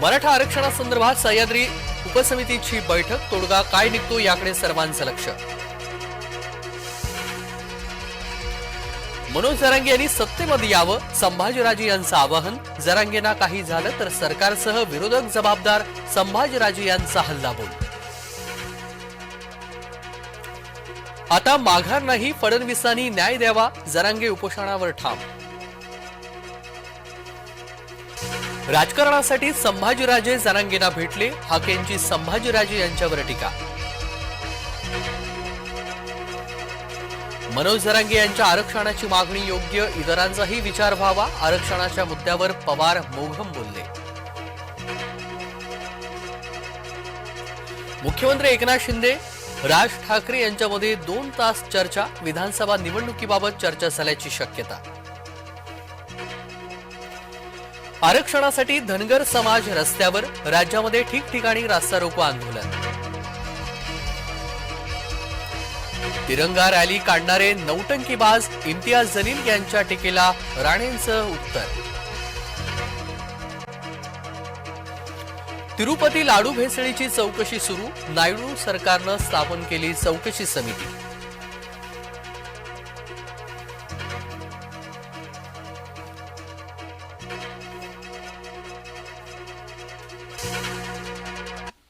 मराठा आरक्षणासंदर्भात सह्याद्री उपसमितीची बैठक तोडगा काय निघतो याकडे सर्वांचं लक्ष. मनोज जरांगे यांनी सत्तेमध्ये यावं संभाजीराजे यांचं आवाहन. जरांगेंना काही झालं तर सरकारसह विरोधक जबाबदार संभाजीराजे यांचा हल्लाबोल आता माघार नाही फडणवीसांनी न्याय द्यावा जरांगे उपोषणावर ठाम. राजकारणासाठी संभाजीराजे जरांगीना भेटले. हाकेंची संभाजीराजे यांच्यावर टीका. मनोज जरांगे यांच्या आरक्षणाची मागणी योग्य इतरांचाही विचार व्हावा. आरक्षणाच्या मुद्द्यावर पवार मोघम बोलले. मुख्यमंत्री एकनाथ शिंदे राज ठाकरे यांच्यामध्ये दोन तास चर्चा. विधानसभा निवडणुकीबाबत चर्चा झाल्याची शक्यता. आरक्षणासाठी धनगर समाज रस्त्यावर राज्यामध्ये ठिकठिकाणी रास्ता रोको आंदोलन. तिरंगा रॅली काढणारे नौटंकीबाज इम्तियाज जलील यांच्या टीकेला राणेंचं उत्तर. तिरुपती लाडू भेसळीची चौकशी सुरू नायडू सरकारनं स्थापन केली चौकशी समिती.